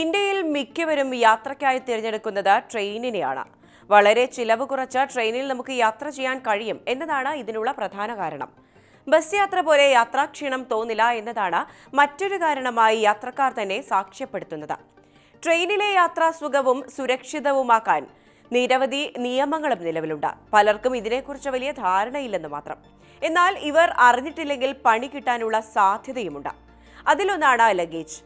ഇന്ത്യയിൽ മിക്കവരും യാത്രയ്ക്കായി തിരഞ്ഞെടുക്കുന്നത് ട്രെയിനിനെയാണ്. വളരെ ചിലവ് കുറച്ച ട്രെയിനിൽ നമുക്ക് യാത്ര ചെയ്യാൻ കഴിയും എന്നതാണ് ഇതിനുള്ള പ്രധാന കാരണം. ബസ് യാത്ര പോലെ യാത്രാക്ഷീണം തോന്നില്ല എന്നതാണ് മറ്റൊരു കാരണമായി യാത്രക്കാർ തന്നെ സാക്ഷ്യപ്പെടുത്തുന്നത്. ട്രെയിനിലെ യാത്ര സുഖവും സുരക്ഷിതവുമാക്കാൻ നിരവധി നിയമങ്ങളും നിലവിലുണ്ട്. പലർക്കും ഇതിനെക്കുറിച്ച് വലിയ ധാരണയില്ലെന്ന് മാത്രം. എന്നാൽ ഇവർ അറിഞ്ഞിട്ടില്ലെങ്കിൽ പണി കിട്ടാനുള്ള സാധ്യതയുമുണ്ട്. അതിലൊന്നാണ് ലഗേജ്.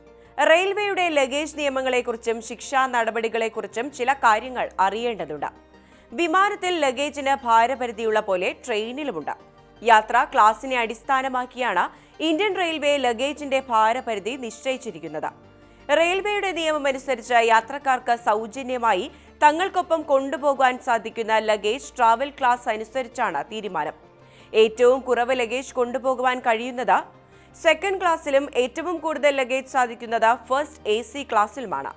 റെയിൽവേയുടെ ലഗേജ് നിയമങ്ങളെക്കുറിച്ചും ശിക്ഷാ നടപടികളെക്കുറിച്ചും ചില കാര്യങ്ങൾ അറിയേണ്ടതുണ്ട്. വിമാനത്തിൽ ലഗേജിന് ഭാരപരിധിയുള്ള പോലെ ട്രെയിനിലുമുണ്ട്. യാത്ര ക്ലാസിനെ അടിസ്ഥാനമാക്കിയാണ് ഇന്ത്യൻ റെയിൽവേ ലഗേജിന്റെ ഭാരപരിധി നിശ്ചയിച്ചിരിക്കുന്നത്. റെയിൽവേയുടെ നിയമമനുസരിച്ച് യാത്രക്കാർക്ക് സൗജന്യമായി തങ്ങൾക്കൊപ്പം കൊണ്ടുപോകാൻ സാധിക്കുന്ന ലഗേജ് ട്രാവൽ ക്ലാസ് അനുസരിച്ചാണ് തീരുമാനം. ഏറ്റവും കുറവ് ലഗേജ് കൊണ്ടുപോകുവാൻ കഴിയുന്നത് സെക്കൻഡ് ക്ലാസ്സിലും ഏറ്റവും കൂടുതൽ ലഗേജ് സാധിക്കുന്നത് ഫസ്റ്റ് എ സി ക്ലാസ്സിലുമാണ്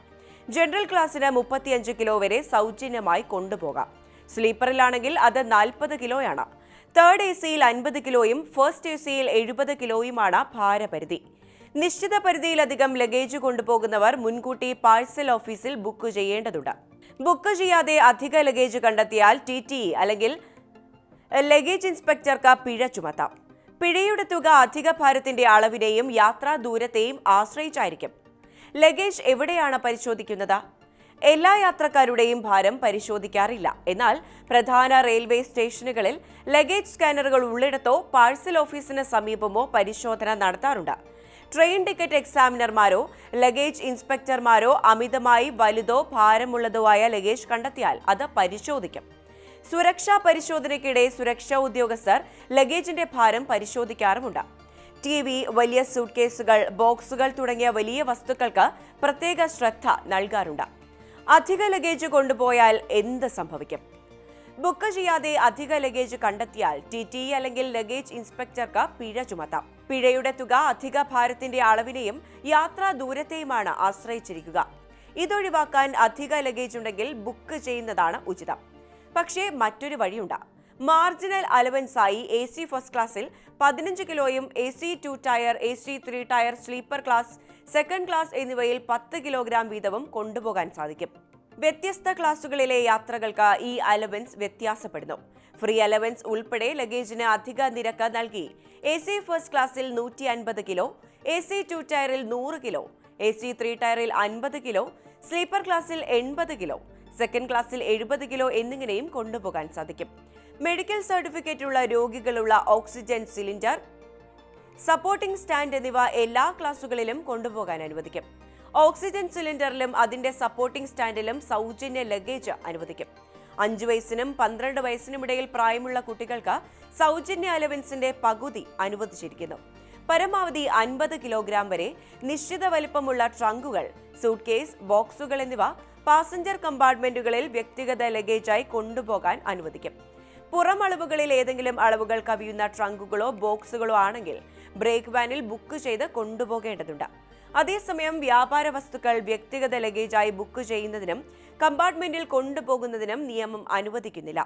ജനറൽ ക്ലാസ്സിന് മുപ്പത്തിയഞ്ച് കിലോ വരെ സൗജന്യമായി കൊണ്ടുപോകാം. സ്ലീപ്പറിലാണെങ്കിൽ അത് നാൽപ്പത് കിലോയാണ് തേർഡ് എ സിയിൽ അൻപത് കിലോയും ഫസ്റ്റ് എ സിയിൽ എഴുപത് കിലോയുമാണ് ഭാരപരിധി. നിശ്ചിത പരിധിയിലധികം ലഗേജ് കൊണ്ടുപോകുന്നവർ മുൻകൂട്ടി പാഴ്സൽ ഓഫീസിൽ ബുക്ക് ചെയ്യേണ്ടതുണ്ട്. ബുക്ക് ചെയ്യാതെ അധിക ലഗേജ് കണ്ടെത്തിയാൽ ടി ടി അല്ലെങ്കിൽ ലഗേജ് ഇൻസ്പെക്ടർക്ക് പിഴ ചുമത്താം. പിഴയുടെ തുക അധിക ഭാരത്തിന്റെ അളവിനെയും യാത്രാ ദൂരത്തെയും ആശ്രയിച്ചായിരിക്കും. ലഗേജ് എവിടെയാണ് പരിശോധിക്കുന്നത്? എല്ലാ യാത്രക്കാരുടെയും ഭാരം പരിശോധിക്കാറില്ല. എന്നാൽ പ്രധാന റെയിൽവേ സ്റ്റേഷനുകളിൽ ലഗേജ് സ്കാനറുകൾ ഉള്ളിടത്തോ പാഴ്സൽ ഓഫീസിന് സമീപമോ പരിശോധന നടത്താറുണ്ട്. ട്രെയിൻ ടിക്കറ്റ് എക്സാമിനർമാരോ ലഗേജ് ഇൻസ്പെക്ടർമാരോ അമിതമായി വലുതോ ഭാരമുള്ളതോ ആയ ലഗേജ് കണ്ടെത്തിയാൽ അത് പരിശോധിക്കും. സുരക്ഷാ പരിശോധനയ്ക്കിടെ സുരക്ഷാ ഉദ്യോഗസ്ഥർ ലഗേജിന്റെ ഭാരം പരിശോധിക്കാറുമുണ്ട്. ടി വി വലിയ സൂട്ട് കേസുകൾ ബോക്സുകൾ തുടങ്ങിയ വലിയ വസ്തുക്കൾക്ക് പ്രത്യേക ശ്രദ്ധ നൽകാറുണ്ട്. അധിക ലഗേജ് കൊണ്ടുപോയാൽ എന്ത് സംഭവിക്കും? ബുക്ക് ചെയ്യാതെ അധിക ലഗേജ് കണ്ടെത്തിയാൽ ടി ടി അല്ലെങ്കിൽ ലഗേജ് ഇൻസ്പെക്ടർക്ക് പിഴ ചുമത്താം. പിഴയുടെ തുക അധിക ഭാരത്തിന്റെ അളവിനെയും യാത്രാ ദൂരത്തെയുമാണ് ആശ്രയിച്ചിരിക്കുക. ഇതൊഴിവാക്കാൻ അധിക ലഗേജ് ഉണ്ടെങ്കിൽ ബുക്ക് ചെയ്യുന്നതാണ് ഉചിതം. പക്ഷേ മറ്റൊരു വഴിയുണ്ട്. മാർജിനൽ അലവൻസായി എ സി ഫസ്റ്റ് ക്ലാസ്സിൽ പതിനഞ്ച് കിലോയും A C two tier A C three tier sleeper class second class എന്നിവയിൽ പത്ത് കിലോഗ്രാം വീതവും കൊണ്ടുപോകാൻ സാധിക്കും. വ്യത്യസ്ത ക്ലാസുകളിലെ യാത്രകൾക്ക് ഈ അലവൻസ് വ്യത്യാസപ്പെടുന്നു. ഫ്രീ അലവൻസ് ഉൾപ്പെടെ ലഗേജിന് അധിക നിരക്ക് നൽകി. എ സി ഫസ്റ്റ് ക്ലാസ്സിൽ നൂറ്റി അൻപത് കിലോ എ സി ടു ടയറിൽ നൂറ് കിലോ എ സി ത്രീ ടയറിൽ അൻപത് കിലോ സ്ലീപ്പർ ക്ലാസ്സിൽ എൺപത് കിലോ സെക്കൻഡ് ക്ലാസ്സിൽ എഴുപത് കിലോ എന്നിങ്ങനെയും കൊണ്ടുപോകാൻ സാധിക്കും. മെഡിക്കൽ സർട്ടിഫിക്കറ്റ് ഉള്ള രോഗികളുള്ള ഓക്സിജൻ സിലിണ്ടർ സപ്പോർട്ടിംഗ് സ്റ്റാൻഡ് എന്നിവ എല്ലാ ക്ലാസുകളിലും കൊണ്ടുപോകാൻ അനുവദിക്കും. ഓക്സിജൻ സിലിണ്ടറിലും അതിന്റെ സപ്പോർട്ടിംഗ് സ്റ്റാൻഡിലും സൗജന്യ ലഗേജ് അനുവദിക്കും. അഞ്ചു വയസ്സിനും പന്ത്രണ്ട് വയസ്സിനുമിടയിൽ പ്രായമുള്ള കുട്ടികൾക്ക് സൗജന്യ അലവൻസിന്റെ പകുതി അനുവദിച്ചിരിക്കുന്നു. പരമാവധി അൻപത് കിലോഗ്രാം വരെ നിശ്ചിത വലിപ്പമുള്ള ട്രങ്കുകൾ സൂട്ട്കേസ് ബോക്സുകൾ എന്നിവ പാസഞ്ചർ കമ്പാർട്ട്മെന്റുകളിൽ വ്യക്തിഗത ലഗേജായി കൊണ്ടുപോകാൻ അനുവദിക്കും. പുറം അളവുകളിൽ ഏതെങ്കിലും അളവുകൾ കവിയുന്ന ട്രങ്കുകളോ ബോക്സുകളോ ആണെങ്കിൽ ബ്രേക്ക് വാനിൽ ബുക്ക് ചെയ്ത് കൊണ്ടുപോകേണ്ടതുണ്ട്. അതേസമയം വ്യാപാര വസ്തുക്കൾ വ്യക്തിഗത ലഗേജായി ബുക്ക് ചെയ്യുന്നതിനും കമ്പാർട്ട്മെന്റിൽ കൊണ്ടുപോകുന്നതിനും നിയമം അനുവദിക്കുന്നില്ല.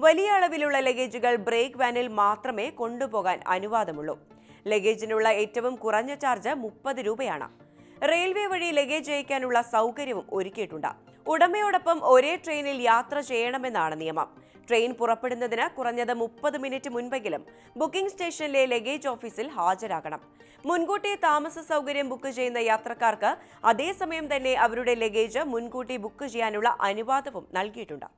വലിയ അളവിലുള്ള ലഗേജുകൾ ബ്രേക്ക് വാനിൽ മാത്രമേ കൊണ്ടുപോകാൻ അനുവാദമുള്ളൂ. ലഗേജിനുള്ള ഏറ്റവും കുറഞ്ഞ ചാർജ് മുപ്പത് രൂപയാണ്. റെയിൽവേ വഴി ലഗേജ് അയക്കാനുള്ള സൗകര്യവും ഒരുക്കിയിട്ടുണ്ട്. ഉടമയോടൊപ്പം ഒരേ ട്രെയിനിൽ യാത്ര ചെയ്യണമെന്നാണ് നിയമം. ട്രെയിൻ പുറപ്പെടുന്നതിന് കുറഞ്ഞത് മുപ്പത് മിനിറ്റ് മുൻപെങ്കിലും ബുക്കിംഗ് സ്റ്റേഷനിലെ ലഗേജ് ഓഫീസിൽ ഹാജരാകണം. മുൻകൂട്ടി താമസ സൗകര്യം ബുക്ക് ചെയ്യുന്ന യാത്രക്കാർക്ക് അതേസമയം തന്നെ അവരുടെ ലഗേജ് മുൻകൂട്ടി ബുക്ക് ചെയ്യാനുള്ള അനുവാദവും നൽകിയിട്ടുണ്ട്.